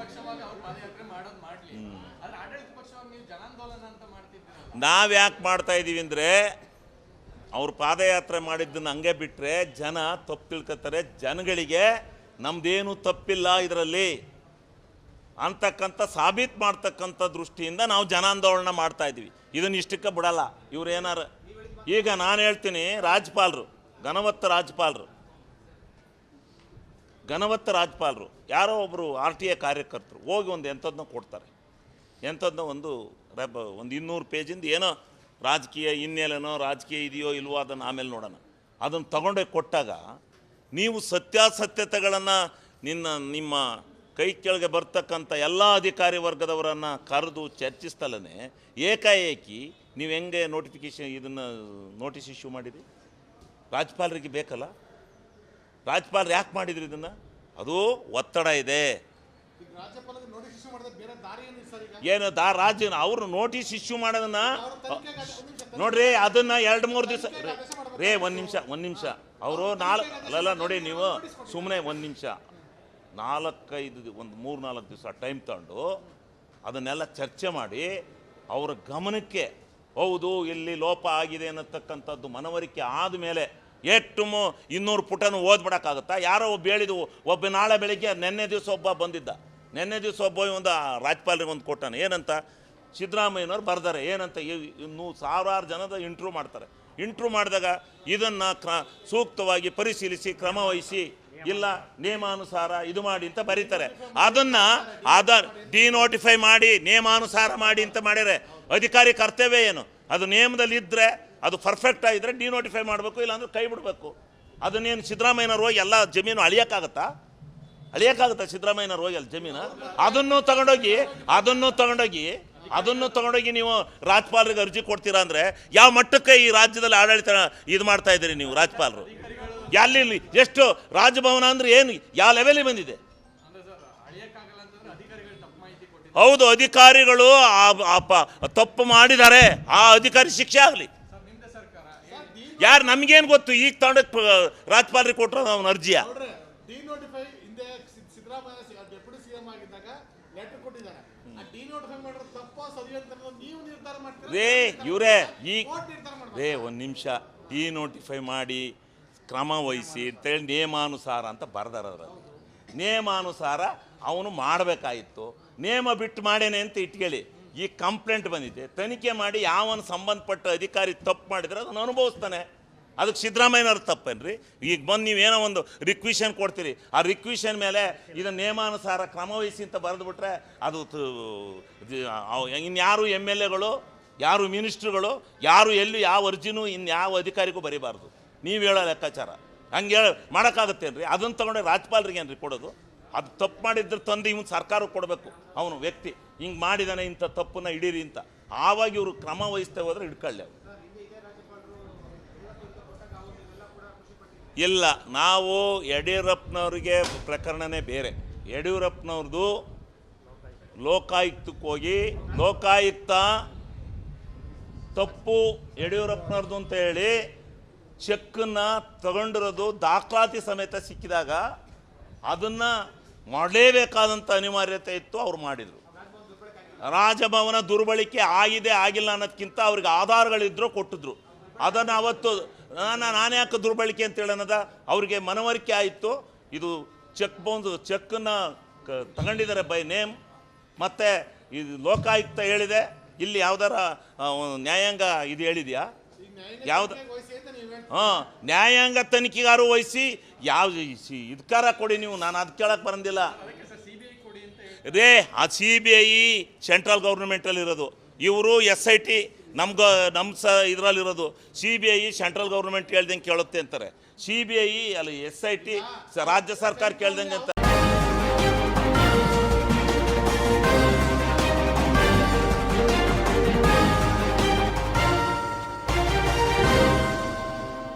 ಪಕ್ಷವಾಗಿ ನೀವು ಯಾಕೆ ಮಾಡ್ತಾ ಇದ್ದೀವಿ ಅಂದರೆ ಅವ್ರು ಪಾದಯಾತ್ರೆ ಮಾಡಿದ್ದನ್ನು ಹಂಗೆ ಬಿಟ್ಟರೆ ಜನ ತಪ್ಪು ತಿಳ್ಕೊತಾರೆ, ಜನಗಳಿಗೆ ನಮ್ಮದೇನು ತಪ್ಪಿಲ್ಲ ಇದರಲ್ಲಿ ಅಂತಕ್ಕಂಥ, ಸಾಬೀತು ಮಾಡ್ತಕ್ಕಂಥ ದೃಷ್ಟಿಯಿಂದ ನಾವು ಜನಾಂದೋಲನ ಮಾಡ್ತಾ ಇದ್ದೀವಿ ಇದನ್ನು ಇಷ್ಟಕ್ಕೆ ಬಿಡಲ್ಲ. ಇವ್ರು ಏನಾರು ಈಗ ನಾನು ಹೇಳ್ತೀನಿ ರಾಜ್ಯಪಾಲರು ಘನವತ್ತ ರಾಜ್ಪಾಲರು. ಘನವತ್ತ ರಾಜ್ಪಾಲರು, ಯಾರೋ ಒಬ್ಬರು ಆರ್ ಟಿ ಎ ಕಾರ್ಯಕರ್ತರು ಹೋಗಿ ಒಂದು ಎಂಥದ್ದನ್ನ ಕೊಡ್ತಾರೆ. ಎಂಥದ್ದನ್ನ ಒಂದು ರೆಬ, ಒಂದು ಇನ್ನೂರು ಪೇಜಿಂದ ಏನೋ ರಾಜಕೀಯ ಹಿನ್ನೆಲೆನೋ ರಾಜಕೀಯ ಇದೆಯೋ ಇಲ್ವೋ ಅದನ್ನು ಆಮೇಲೆ ನೋಡೋಣ. ಅದನ್ನು ತಗೊಂಡೋಗಿ ಕೊಟ್ಟಾಗ ನೀವು ಸತ್ಯಾಸತ್ಯತೆಗಳನ್ನು ನಿನ್ನ, ನಿಮ್ಮ ಕೈ ಕೆಳಗೆ ಬರ್ತಕ್ಕಂಥ ಎಲ್ಲ ಅಧಿಕಾರಿ ವರ್ಗದವರನ್ನು ಕರೆದು ಚರ್ಚಿಸ್ತಲೇ ಏಕಾಏಕಿ ನೀವು ಹೆಂಗೆ ನೋಟಿಫಿಕೇಶನ್ ಇದನ್ನು ನೋಟಿಸ್ ಇಶ್ಯೂ ಮಾಡಿರಿ ರಾಜ್ಪಾಲರಿಗೆ ಬೇಕಲ್ಲ? ರಾಜ್ಪಾಲರು ಯಾಕೆ ಮಾಡಿದ್ರು ಇದನ್ನು? ಅದು ಒತ್ತಡ ಇದೆ. ಏನು ದಾ ರಾಜ್ಯ ಅವರು ನೋಟಿಸ್ ಇಶ್ಯೂ ಮಾಡೋದನ್ನ ನೋಡ್ರಿ ಅದನ್ನ ಎರಡು ಮೂರು ದಿವಸ ರೇ ಒಂದು ನಿಮಿಷ ಒಂದು ನಿಮಿಷ. ಅವರು ನಾಲ್ಕು ಅಲ್ಲಲ್ಲ ನೋಡಿ ನೀವು ಸುಮ್ಮನೆ ಒಂದು ನಿಮಿಷ. ನಾಲ್ಕೈದು ಒಂದು ಮೂರು ನಾಲ್ಕು ದಿವಸ ಟೈಮ್ ತಗೊಂಡು ಅದನ್ನೆಲ್ಲ ಚರ್ಚೆ ಮಾಡಿ ಅವರ ಗಮನಕ್ಕೆ ಹೌದು ಇಲ್ಲಿ ಲೋಪ ಆಗಿದೆ ಅನ್ನತಕ್ಕಂಥದ್ದು ಮನವರಿಕೆ ಆದಮೇಲೆ ಎಷ್ಟು ಇನ್ನೂರು ಪುಟನು ಓದ್ಬಿಡೋಕ್ಕಾಗುತ್ತಾ? ಯಾರೋ ಒಬ್ಬ ಹೇಳಿದ್ವು ಒಬ್ಬ ನಾಳೆ ಬೆಳಿಗ್ಗೆ ನಿನ್ನೆ ದಿವಸ ಒಬ್ಬ ಬಂದಿದ್ದ. ನಿನ್ನೆ ದಿವಸ ಒಬ್ಬ ಒಂದು ರಾಜ್ಯಪಾಲರಿಗೆ ಒಂದು ಕೊಟ್ಟಾನೆ. ಏನಂತ? ಸಿದ್ದರಾಮಯ್ಯನವ್ರು ಬರ್ದಾರೆ. ಏನಂತ? ಇನ್ನೂ ಸಾವಿರಾರು ಜನದ ಇಂಟ್ರೂ ಮಾಡ್ತಾರೆ. ಇಂಟ್ರೂ ಮಾಡಿದಾಗ ಇದನ್ನು ಕ್ರ ಸೂಕ್ತವಾಗಿ ಪರಿಶೀಲಿಸಿ, ಕ್ರಮ ವಹಿಸಿ, ಇಲ್ಲ ನಿಯಮಾನುಸಾರ ಇದು ಮಾಡಿ ಅಂತ ಬರೀತಾರೆ. ಅದನ್ನು ಅದ ಡಿನೋಟಿಫೈ ಮಾಡಿ, ನಿಯಮಾನುಸಾರ ಮಾಡಿ ಅಂತ ಮಾಡ್ಯಾರೆ ಅಧಿಕಾರಿ ಕರ್ತವ್ಯ ಏನು? ಅದು ನಿಯಮದಲ್ಲಿ ಇದ್ದರೆ ಅದು ಪರ್ಫೆಕ್ಟ್ ಆಗಿದ್ರೆ ಡಿನೋಟಿಫೈ ಮಾಡಬೇಕು, ಇಲ್ಲಾಂದ್ರೆ ಕೈ ಬಿಡಬೇಕು. ಅದನ್ನೇನು ಸಿದ್ದರಾಮಯ್ಯನವ್ರು ಹೋಗಿ ಎಲ್ಲ ಜಮೀನು ಅಳಿಯೋಕ್ಕಾಗತ್ತಾ? ಅಳಿಯೋಕ್ಕಾಗತ್ತಾ ಸಿದ್ದರಾಮಯ್ಯನವ್ರು ಹೋಗಿ ಅಲ್ಲಿ ಜಮೀನು? ಅದನ್ನು ತಗೊಂಡೋಗಿ ಅದನ್ನು ತಗೊಂಡೋಗಿ ಅದನ್ನು ತಗೊಂಡೋಗಿ ನೀವು ರಾಜ್ಯಪಾಲರಿಗೆ ಅರ್ಜಿ ಕೊಡ್ತೀರಾ ಅಂದರೆ ಯಾವ ಮಟ್ಟಕ್ಕೆ ಈ ರಾಜ್ಯದಲ್ಲಿ ಆಡಳಿತ ಇದು ಮಾಡ್ತಾ ಇದ್ದೀರಿ ನೀವು ರಾಜ್ಯಪಾಲರು ಎಲ್ಲಿ ಎಷ್ಟು ರಾಜಭವನ ಅಂದ್ರೆ ಏನು? ಯಾವ ಲೆವೆಲಿಗೆ ಬಂದಿದೆ? ಹೌದು, ಅಧಿಕಾರಿಗಳು ತಪ್ಪು ಮಾಡಿದ್ದಾರೆ. ಆ ಅಧಿಕಾರಿ ಶಿಕ್ಷೆ ಆಗಲಿ. ಯಾರು ನಮಗೇನು ಗೊತ್ತು? ಈಗ ತಗೊಂಡ ರಾಜ್ಯಪಾಲರಿಗೆ ಕೊಟ್ಟರು ಅವನ ಅರ್ಜಿಯ. ರೇ ಇವರೇ ಈ ಮಾಡ್ಬೇಕು ರೇ ಒಂದು ನಿಮಿಷ. ಡಿ ನೋಟಿಫೈ ಮಾಡಿ ಕ್ರಮ ವಹಿಸಿ ಅಂತೇಳಿ ನಿಯಮಾನುಸಾರ ಅಂತ ಬರ್ದಾರದ್ರ ನಿಯಮಾನುಸಾರ ಅವನು ಮಾಡಬೇಕಾಗಿತ್ತು ನಿಯಮ ಬಿಟ್ಟು ಮಾಡೇನೆ ಅಂತ ಇಟ್ಕೊಳ್ಳಿ ಈ ಕಂಪ್ಲೇಂಟ್ ಬಂದಿದೆ. ತನಿಖೆ ಮಾಡಿ ಯಾವನು ಸಂಬಂಧಪಟ್ಟ ಅಧಿಕಾರಿ ತಪ್ಪು ಮಾಡಿದ್ರೆ ಅದನ್ನು ಅನುಭವಿಸ್ತಾನೆ. ಅದಕ್ಕೆ ಸಿದ್ದರಾಮಯ್ಯನವ್ರ ತಪ್ಪೇನ್ರಿ? ಈಗ ಬಂದು ನೀವೇನೋ ಒಂದು ರಿಕ್ವಿಷನ್ ಕೊಡ್ತೀರಿ. ಆ ರಿಕ್ವಿಷನ್ ಮೇಲೆ ಇದನ್ನು ನಿಯಮಾನುಸಾರ ಕ್ರಮವಹಿಸಿ ಅಂತ ಬರೆದುಬಿಟ್ರೆ ಅದು ಇನ್ಯಾರು ಎಂ ಎಲ್ ಎಗಳು, ಯಾರು ಮಿನಿಸ್ಟ್ರುಗಳು, ಯಾರು ಎಲ್ಲೂ ಯಾವ ಅರ್ಜಿನೂ ಇನ್ಯಾವ ಅಧಿಕಾರಿಗೂ ಬರೀಬಾರ್ದು. ನೀವು ಹೇಳೋ ಲೆಕ್ಕಾಚಾರ. ಹಂಗೆ ಹೇಳ, ಮಾಡೋಕ್ಕಾಗತ್ತೇನ್ರಿ? ಅದನ್ನು ತಗೊಂಡೆ ಏನು ರೀ ಕೊಡೋದು? ಅದು ತಪ್ಪು ಮಾಡಿದ್ರೆ ತಂದು ಇವನು ಸರ್ಕಾರ ಕೊಡಬೇಕು. ಅವನು ವ್ಯಕ್ತಿ. ಹಿಂಗೆ ಮಾಡಿದಾನೆ ಇಂಥ ತಪ್ಪನ್ನ ಹಿಡೀರಿ ಅಂತ. ಆವಾಗ ಇವರು ಕ್ರಮ ವಹಿಸ್ತೇವೆ ಹೋದ್ರೆ ಹಿಡ್ಕೊಳ್ಳೆ ಇಲ್ಲ, ನಾವು ಯಡಿಯೂರಪ್ಪನವ್ರಿಗೆ ಪ್ರಕರಣನೇ ಬೇರೆ. ಯಡಿಯೂರಪ್ಪನವ್ರದ್ದು ಲೋಕಾಯುಕ್ತಕ್ಕೆ ಹೋಗಿ, ಲೋಕಾಯುಕ್ತ ತಪ್ಪು ಯಡಿಯೂರಪ್ಪನವ್ರದ್ದು ಅಂತ ಹೇಳಿ ಚೆಕ್ಕನ್ನು ತಗೊಂಡಿರೋದು ದಾಖಲಾತಿ ಸಮೇತ ಸಿಕ್ಕಿದಾಗ ಅದನ್ನು ಮಾಡಲೇಬೇಕಾದಂಥ ಅನಿವಾರ್ಯತೆ ಇತ್ತು, ಅವ್ರು ಮಾಡಿದರು. ರಾಜಭವನ ದುರ್ಬಳಕೆ ಆಗಿದೆ, ಆಗಿಲ್ಲ ಅನ್ನೋದಕ್ಕಿಂತ ಅವ್ರಿಗೆ ಆಧಾರಗಳಿದ್ರು, ಕೊಟ್ಟಿದ್ರು. ಅದನ್ನು ಅವತ್ತು ನಾನು ನಾನು ಯಾಕೆ ದುರ್ಬಳಕೆ ಅಂತ ಹೇಳೋಣದ? ಅವ್ರಿಗೆ ಮನವರಿಕೆ ಆಯಿತು. ಇದು ಚೆಕ್ ಬೌನ್ಸ್ ಕ, ತಗೊಂಡಿದ್ದಾರೆ ಬೈ ನೇಮ್. ಮತ್ತು ಇದು ಲೋಕಾಯುಕ್ತ ಹೇಳಿದೆ. ಇಲ್ಲಿ ಯಾವ್ದಾರ ನ್ಯಾಯಾಂಗ ಇದು ಹೇಳಿದೆಯಾ? ಯಾವ್ದು? ಹಾ ನ್ಯಾಯಾಂಗ ತನಿಖೆಗಾರು ವಹಿಸಿ ಯಾವ ಇದಕ್ಕಾರ ಕೊಡಿ ನೀವು ನಾನು ಅದು ಕೇಳಕ್ಕೆ ಬರಂದಿಲ್ಲ. ಅದೇ ರೇ ಆ ಸಿ ಬಿ ಐ ಸೆಂಟ್ರಲ್ ಗೌರ್ಮೆಂಟಲ್ಲಿ ಇರೋದು. ಇವರು ಎಸ್ ಐ ಟಿ ನಮ್ಗೆ ನಮ್ಮ ಸ ಇದರಲ್ಲಿರೋದು C B I central government ಕೇಳ್ದಂಗೆ ಕೇಳುತ್ತೆ ಅಂತಾರೆ. ಸಿ ಬಿ ಐ ಅಲ್ಲಿ ಎಸ್ ಐ ಟಿ ರಾಜ್ಯ ಸರ್ಕಾರ ಕೇಳ್ದಂಗೆ ಅಂತ